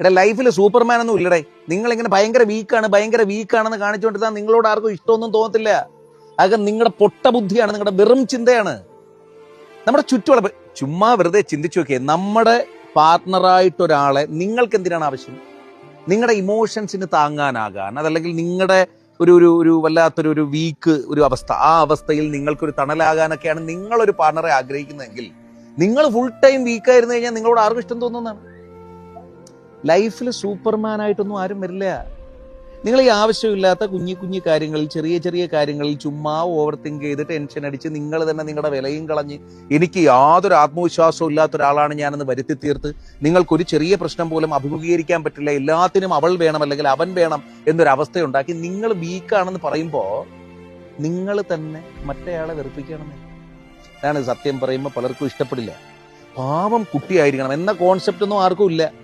എടാ ലൈഫിൽ സൂപ്പർമാൻ ഒന്നും ഇല്ലടേ. നിങ്ങൾ ഇങ്ങനെ ഭയങ്കര വീക്കാണ് ഭയങ്കര വീക്കാണെന്ന് കാണിച്ചുകൊണ്ടിരുന്നാൽ നിങ്ങളോട് ആർക്കും ഇഷ്ടമൊന്നും തോന്നത്തില്ല. അകം നിങ്ങളുടെ പൊട്ട ബുദ്ധിയാണ് നിങ്ങളുടെ വെറും ചിന്തയാണ്. നമ്മുടെ ചുറ്റുമുള്ള ചുമ്മാ വെറുതെ ചിന്തിച്ചു നോക്കിയേ നമ്മുടെ പാർട്ട്ണറായിട്ട് ഒരാളെ നിങ്ങൾക്ക് എന്തിനാണ് ആവശ്യം? നിങ്ങളുടെ ഇമോഷൻസിന് താങ്ങാനാകാൻ അതല്ലെങ്കിൽ നിങ്ങളുടെ ഒരു ഒരു ഒരു വല്ലാത്തൊരു ഒരു വീക്ക് ഒരു അവസ്ഥ ആ അവസ്ഥയിൽ നിങ്ങൾക്കൊരു തണലാകാനൊക്കെയാണ് നിങ്ങളൊരു പാർട്ണറെ ആഗ്രഹിക്കുന്നതെങ്കിൽ നിങ്ങൾ ഫുൾ ടൈം വീക്കായിരുന്നു കഴിഞ്ഞാൽ നിങ്ങളോട് ആർക്കും ഇഷ്ടം തോന്നുന്നതാണ്. ലൈഫിൽ സൂപ്പർമാൻ ആയിട്ടൊന്നും ആരും വരില്ല. നിങ്ങൾ ഈ ആവശ്യമില്ലാത്ത കുഞ്ഞു കുഞ്ഞു കാര്യങ്ങളിൽ ചെറിയ ചെറിയ കാര്യങ്ങളിൽ ചുമ്മാ ഓവർ തിങ്ക് ചെയ്ത് ടെൻഷൻ അടിച്ച് നിങ്ങൾ തന്നെ നിങ്ങളുടെ വിലയും കളഞ്ഞ് എനിക്ക് യാതൊരു ആത്മവിശ്വാസവും ഇല്ലാത്ത ഒരാളാണ് ഞാനെന്ന് വരുത്തി തീർത്ത് നിങ്ങൾക്കൊരു ചെറിയ പ്രശ്നം പോലും അഭിമുഖീകരിക്കാൻ പറ്റില്ല. എല്ലാത്തിനും അവൾ വേണം അല്ലെങ്കിൽ അവൻ വേണം എന്നൊരു അവസ്ഥയുണ്ടാക്കി നിങ്ങൾ വീക്കാണെന്ന് പറയുമ്പോൾ നിങ്ങൾ തന്നെ മറ്റേയാളെ വെറുപ്പിക്കണമെന്ന് അതാണ് സത്യം പറയുമ്പോൾ പലർക്കും ഇഷ്ടപ്പെടില്ല. പാവം കുട്ടിയായിരിക്കണം. എന്ന കോൺസെപ്റ്റ് ഒന്നും ആർക്കും ഇല്ല.